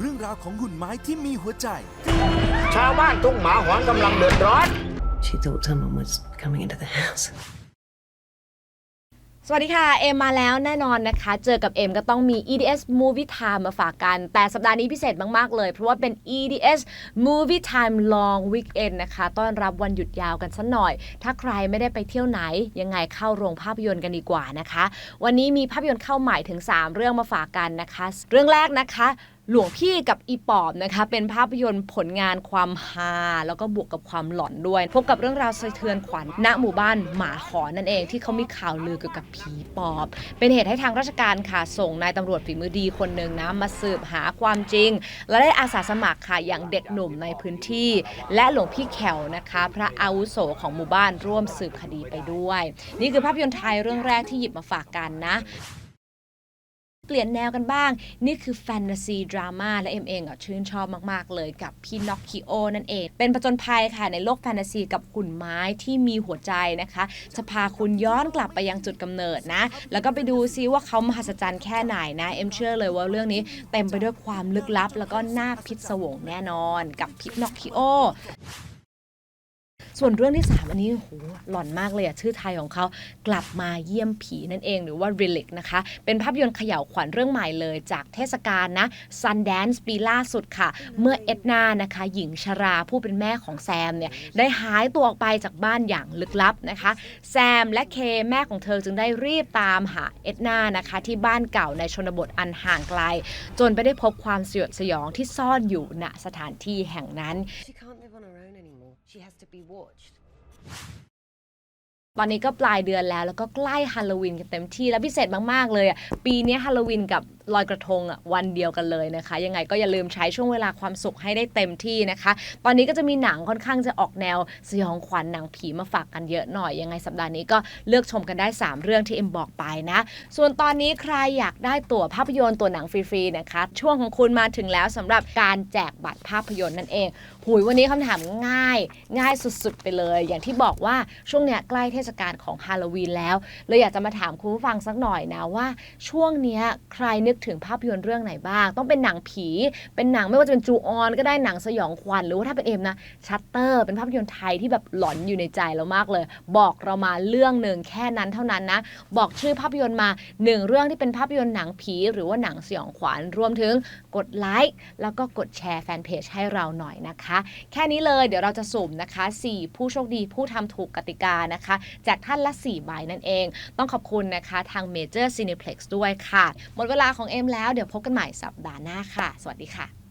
เรื่องราวของหุ่นไม้ที่มีหัวใจ ชาวบ้านทุ่งหมาหอนกำลังเดือดร้อน She thought someone was coming into the house. สวัสดีค่ะ เอ็มมาแล้วแน่นอนนะคะ เจอกับเอ็มก็ต้องมี EDS Movie Time มาฝากกัน แต่สัปดาห์นี้พิเศษมาก ๆ เลย เพราะว่าเป็น EDS Movie Time Long Weekend นะคะ ต้อนรับวันหยุดยาวกันสักหน่อย ถ้าใครไม่ได้ไปเที่ยวไหน ยังไงเข้าโรงภาพยนตร์กันดีกว่านะคะ วันนี้มีภาพยนตร์เข้าใหม่ถึง 3 เรื่องมาฝากกันนะคะ เรื่องแรกนะคะ หลวงพี่กับอีปอบนะคะ เป็นภาพยนตร์ผลงานความฮาแล้วก็บวกกับความหลอนด้วย พบกับเรื่องราวสะเทือนขวัญณหมู่บ้านหมาหอนนั่นเองที่เขามีข่าวลือเกี่ยวกับผีปอบ เป็นเหตุให้ทางราชการค่ะส่งนายตำรวจฝีมือดีคนหนึ่งนะมาสืบหาความจริง และได้อาสาสมัครค่ะอย่างเด็กหนุ่มในพื้นที่ และหลวงพี่แขวนะคะ พระอาวุโสของหมู่บ้านร่วมสืบคดีไปด้วย นี่คือภาพยนตร์ไทยเรื่องแรกที่หยิบมาฝากกันนะ เปลี่ยนแนวกันบ้าง นี่คือแฟนตาซีดราม่าและเอ็มเองอะชื่นชอบมากๆ เลยกับพี่น็อกคิโอนั่นเอง เป็นผจญภัยค่ะในโลกแฟนตาซีกับหุ่นไม้ที่มีหัวใจนะคะ จะพาคุณย้อนกลับไปยังจุดกำเนิดนะ แล้วก็ไปดูซิว่าเขามหัศจรรย์แค่ไหนนะ เอ็มเชื่อเลยว่าเรื่องนี้เต็มไปด้วยความลึกลับ แล้วก็น่าพิศวงแน่นอน กับพี่น็อกคิโอ ส่วนเรื่องที่ 3 อันนี้โหหล่อนมากเลยอะชื่อไทยของเขากลับมาเยี่ยมผีนั่นเองหรือว่า Relic นะคะ เป็นภาพยนตร์เขย่าวขวัญเรื่องใหม่เลย จากเทศกาลนะ Sundance ปีล่าสุดค่ะ เมื่อเอ็ดนานะคะ หญิงชราผู้เป็นแม่ของแซมเนี่ยได้หายตัวออกไปจากบ้านอย่างลึกลับนะคะ แซมและเคแม่ของเธอจึงได้รีบตามหาเอ็ดนานะคะที่บ้านเก่าในชนบทอันห่างไกล จนไปได้พบความสยดสยองที่ซ่อนอยู่ณสถานที่แห่งนั้น She has to be watched. ตอนนี้ก็ปลายเดือนแล้วแล้วก็ใกล้ฮาโลวีนกันเต็มที่แล้วพิเศษมาก ๆ เลยอะ ปีนี้ฮาโลวีนกับลอยกระทงอะวันเดียวกันเลยนะคะ ยังไงก็อย่าลืมใช้ช่วงเวลาความสุขให้ได้เต็มที่นะคะ ตอนนี้ก็จะมีหนังค่อนข้างจะออกแนวสยองขวัญหนังผีมาฝากกันเยอะหน่อย ยังไงสัปดาห์นี้ก็เลือกชมกันได้ 3 เรื่องที่เอ็มบอกไปนะ ส่วนตอนนี้ใครอยากได้ตั๋วภาพยนตร์ตัวหนังฟรีๆนะคะ ช่วงของคุณมาถึงแล้วสำหรับการแจกบัตรภาพยนตร์นั่นเองหุยวันนี้คำถามง่าย ง่ายสุดๆ ไปเลย อย่างที่บอกว่าช่วงเนี้ยใกล้เทศกาลของฮาโลวีนแล้วเลยอยากจะมาถามคุณผู้ฟังสักหน่อยนะว่า ช่วงเนี้ยใครนึกถึงภาพยนตร์เรื่องไหนบ้าง ต้องเป็นหนังผี เป็นหนังไม่ว่าจะเป็นจูออนก็ได้หนังสยองขวัญหรือว่าถ้าเป็นเอ็มนะชัตเตอร์เป็นภาพยนตร์ไทยที่แบบหลอนอยู่ในใจเรามากเลย บอกเรามาเรื่องหนึ่งแค่นั้นเท่านั้นนะ บอกชื่อภาพยนตร์มาหนึ่งเรื่องที่เป็นภาพยนตร์หนังผีหรือว่าหนังสยองขวัญรวมถึงกดไลค์แล้วก็กดแชร์แฟนเพจให้เราหน่อยนะคะ แค่นี้เลยเดี๋ยวเราจะสุ่มนะคะ 4 ผู้โชคดีผู้ทำถูกกติกานะคะแจกท่านละ4ใบนั่นเอง ต้องขอบคุณนะคะทาง Major Cineplex ด้วยค่ะ หมดเวลาของของเอ็มแล้ว เดี๋ยวพบกันใหม่สัปดาห์หน้าค่ะ สวัสดีค่ะ